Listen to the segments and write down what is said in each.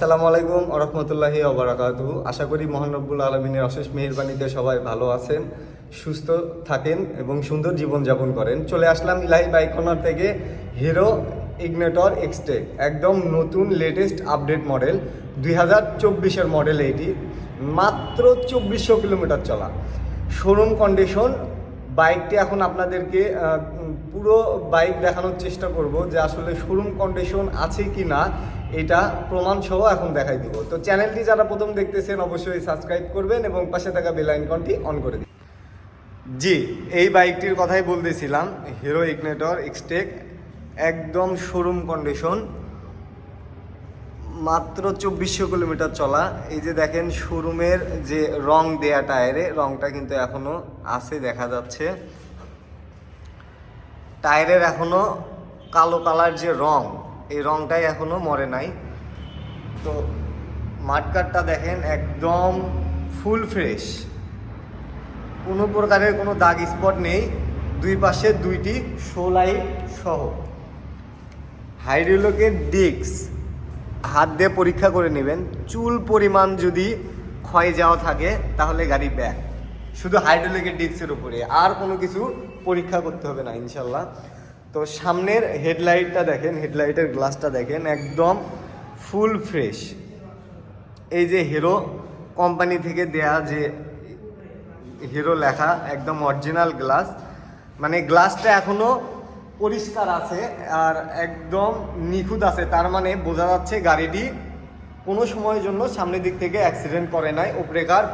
আসসালামু আলাইকুম আরহামতুল্লাহি ওবরাকাতু আশা করি মহান রব্বুল আলমিনের অশেষ মেহরবানিতে সবাই ভালো আছেন, সুস্থ থাকেন এবং সুন্দর জীবনযাপন করেন। চলে আসলাম ইলাহি বাইকনার থেকে হিরো ইগনেটর এক্সটেক, একদম নতুন লেটেস্ট আপডেট মডেল দুই হাজার চব্বিশের মডেল এইটি মাত্র চব্বিশশো কিলোমিটার চলা। শোরুম কন্ডিশন বাইকটি এখন আপনাদেরকে পুরো বাইক দেখানোর চেষ্টা করব যে আসলে শোরুম কন্ডিশন আছে কি না এটা প্রমাণ সহ এখন দেখাই দিব। তো চ্যানেলটি যারা প্রথম দেখতেছেন, অবশ্যই সাবস্ক্রাইব করবেন এবং পাশে থাকা বেল আইকনটি অন করে দিন। জি, এই বাইকটির কথাই বলতেছিলাম, হিরো ইগনেটর এক্সটেক, একদম শোরুম কন্ডিশন, মাত্র চব্বিশশো কিলোমিটার চলা। এই যে দেখেন, শোরুমের যে রং দেয়া টায়ারে, রংটা কিন্তু এখনও আছে, দেখা যাচ্ছে। টায়ারের এখনও কালো কালার যে রং এই রংটাই এখনও মরে নাই। তো মাঠকাটটা দেখেন একদম ফুল ফ্রেশ। কোনো প্রকারের কোনো দাগ স্পট নেই, দুই পাশে দুইটি শো লাইট সহ। হাইড্রোলোকের ডিস্ক, হাত দিয়ে পরীক্ষা করে নেবেন। চুল পরিমাণ যদি ক্ষয় যাওয়া থাকে, তাহলে গাড়ি ব্যাক। শুধু হাইড্রোলিকের ডিস্কের উপরে, আর কোনো কিছু পরীক্ষা করতে হবে না, ইনশাল্লাহ। তো সামনের হেডলাইটটা দেখেন, হেডলাইটের গ্লাসটা দেখেন, একদম ফুল ফ্রেশ। এই যে হিরো কোম্পানি থেকে দেয়া যে হিরো লেখা, একদম অরিজিনাল গ্লাস। মানে গ্লাসটা এখনও পরিষ্কার আছে আর একদম নিখুঁত আছে। তার মানে বোঝা যাচ্ছে গাড়িটি কোনো সময়ের জন্য সামনের দিক থেকে অ্যাক্সিডেন্ট করে নাই ওপরেকার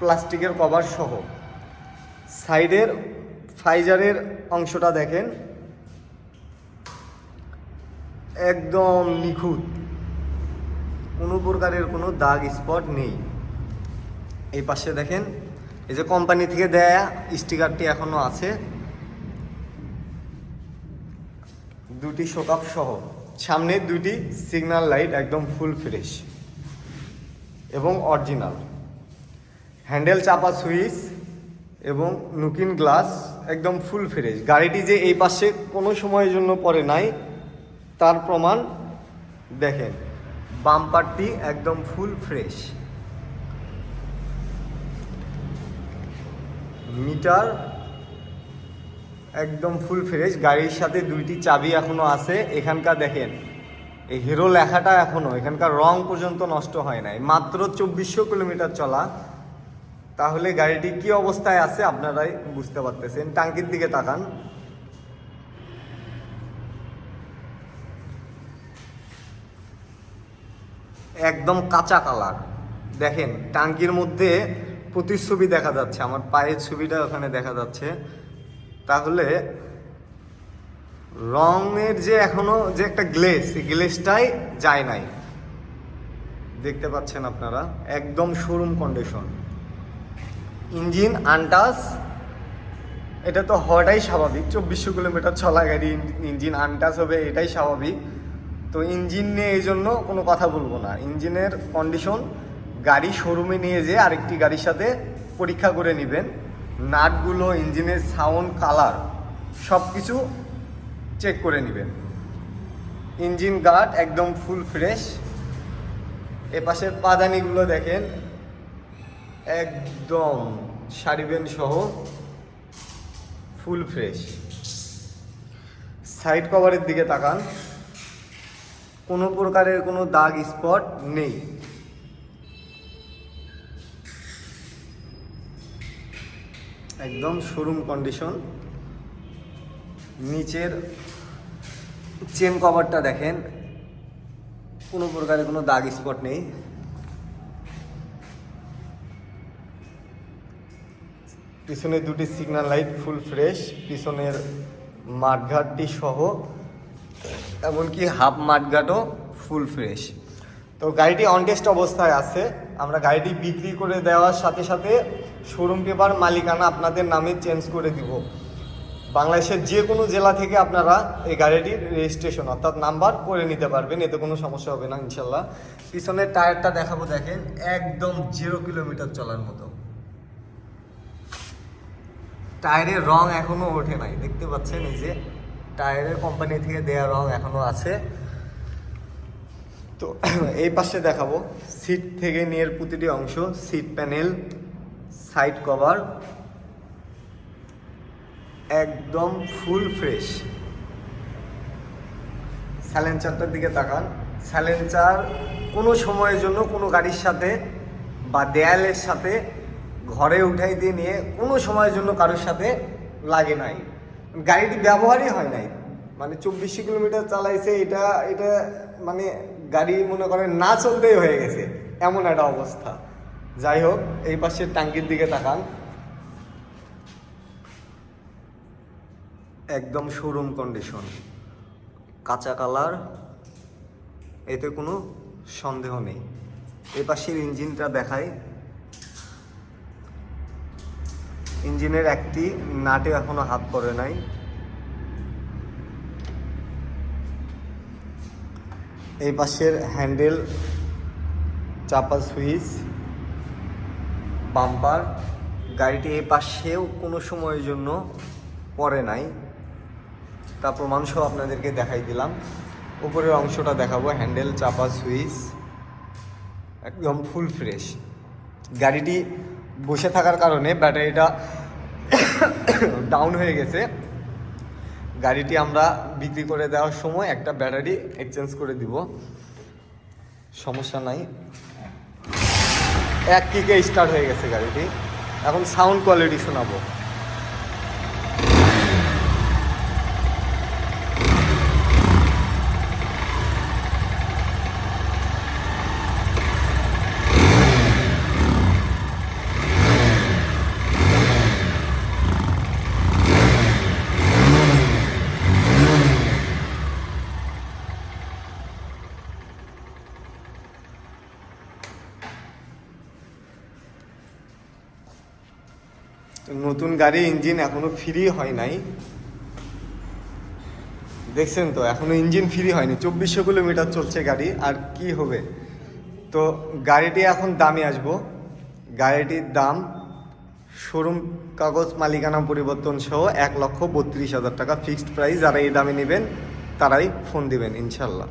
প্লাস্টিকের কভার সহ। সাইডের ফাইজারের অংশটা দেখেন। একদম নিখুঁত। কোনো প্রকারের কোনো দাগ স্পট নেই। এই পাশে দেখেন, এই যে কোম্পানি থেকে দেয়া স্টিকারটি এখনও আছে। দুটি শোকাপ সহ। সামনে দুটি সিগন্যাল লাইট একদম ফুল ফ্রেশ এবং অরিজিনাল। হ্যান্ডেল চাপা সুইচ এবং নুকিন গ্লাস। একদম ফুল ফ্রেশ গাড়িটি যে এই পাশে কোনো সময়ের জন্য পরে নাই, তার প্রমাণ দেখেন বাম্পারটি একদম ফুল ফ্রেশ মিটার একদম ফুল ফ্রেশ গাড়ির সাথে দুইটি চাবি এখনও আছে। এখানকার দেখেন, এই হিরো লেখাটা এখনও, এখানকার রং পর্যন্ত নষ্ট হয় নাই। মাত্র চব্বিশশো কিলোমিটার চলা। তাহলে গাড়িটি কি অবস্থায় আছে আপনারাই বুঝতে পারতেছেন। টাঙ্কির দিকে তাকান। একদম কাঁচা কালার। দেখেন, টাঙ্কির মধ্যে প্রতিচ্ছবি দেখা যাচ্ছে। আমার পায়ের ছবিটা ওখানে দেখা যাচ্ছে। তাহলে রঙের যে এখনও যে একটা গ্লেস এই গ্লেসটাই যায় নাই। দেখতে পাচ্ছেন আপনারা? একদম শোরুম কন্ডিশন ইঞ্জিন আনটাস এটা তো হওয়াটাই স্বাভাবিক। চব্বিশশো কিলোমিটার চলা গাড়ি ইঞ্জিন আনটাস হবে, এটাই স্বাভাবিক। তো ইঞ্জিন নিয়ে এই জন্য কোনো কথা বলব না। ইঞ্জিনের কন্ডিশন গাড়ি শোরুমে নিয়ে যেয়ে আরেকটি গাড়ির সাথে পরীক্ষা করে নেবেন। নাটগুলো, ইঞ্জিনের সাউন্ড কালার সব কিছু চেক করে নেবেন। ইঞ্জিন গার্ড একদম ফুল ফ্রেশ এপাশের পাদানিগুলো দেখেন। একদম সারিবেন সহ ফুল ফ্রেশ সাইড কভারের দিকে তাকান। কোনো প্রকারের কোনো দাগ স্পট নেই। একদম শোরুম কন্ডিশন নিচের চেন কভারটা দেখেন। কোনো প্রকারের কোনো দাগ স্পট নেই। পিছনে দুটি সিগন্যাল লাইট ফুল ফ্রেশ পিছনের মাঠঘাটটি সহ, এমনকি হাফ মাঠঘাটও ফুল ফ্রেশ তো গাড়িটি অনটেস্ট অবস্থায় আছে। আমরা গাড়িটি বিক্রি করে দেওয়ার সাথে সাথে শোরুম পেপার মালিকানা আপনাদের নামে চেঞ্জ করে দিব। বাংলাদেশের যে কোনো জেলা থেকে আপনারা এই গাড়িটির রেজিস্ট্রেশন অর্থাৎ নাম্বার করে নিতে পারবেন। এতে কোনো সমস্যা হবে না ইনশাল্লাহ পিছনের টায়ারটা দেখাবো, দেখেন, একদম জিরো কিলোমিটার চলার মতো। টায়ারের রং এখনও ওঠে নাই। দেখতে পাচ্ছেন এই যে টায়ারের কোম্পানি থেকে দেয়া রং এখনও আছে। তো এই পাশে দেখাবো সিট থেকে নিয়ে প্রতিটি অংশ, সিট প্যানেল, সাইড কভার, একদম ফুল ফ্রেশ। স্যালেঞ্চারটার দিকে তাকান। স্যালেঞ্চার কোনো সময়ের জন্য কোনো গাড়ির সাথে বা দেয়ালের সাথে ঘরে উঠাই দিয়ে নিয়ে কোনো সময়ের জন্য কারোর সাথে লাগে নাই। গাড়িটি ব্যবহারই হয় নাই। মানে চব্বিশশো কিলোমিটার চালাইছে, এটা এটা মানে গাড়ি মনে করেন না চলতেই হয়ে গেছে, এমন একটা অবস্থা। যাই হোক, এই পাশের ট্যাঙ্কির দিকে তাকান। একদম শোরুম কন্ডিশন কাঁচা কালার, এতে কোনো সন্দেহ নেই। এ পাশের ইঞ্জিনটা দেখায় ইঞ্জিনের একটি নাটে এখনও হাত পড়ে নাই। এই পাশের হ্যান্ডেল, চাপা সুইচ, বাম্পার, গাড়িটি এ পাশেও কোনো সময়ের জন্য পড়ে নাই। তা প্রমাণ সহ আপনাদেরকে দেখাই দিলাম। উপরের অংশটা দেখাবো, হ্যান্ডেল, চাপা সুইচ, একদম ফুল ফ্রেশ। গাড়িটি বসে থাকার কারণে ব্যাটারিটা ডাউন হয়ে গেছে। গাড়িটি আমরা বিক্রি করে দেওয়ার সময় একটা ব্যাটারি এক্সচেঞ্জ করে দিব। সমস্যা নাই। এক কিকে স্টার্ট হয়ে গেছে গাড়িটি। এখন সাউন্ড কোয়ালিটি শোনাবো। নতুন গাড়ি ইঞ্জিন এখনও ফ্রি হয় নাই। দেখছেন তো, এখনও ইঞ্জিন ফ্রি হয়নি। চব্বিশশো কিলোমিটার চলছে গাড়ি, আর কি হবে? তো গাড়িটি এখন দামে আসব। গাড়িটির দাম শোরুম কাগজ মালিকানা পরিবর্তন সহ এক লক্ষ বত্রিশ হাজার টাকা ফিক্সড প্রাইস যারা এই দামে নেবেন, তারাই ফোন দিবেন, ইনশাল্লাহ।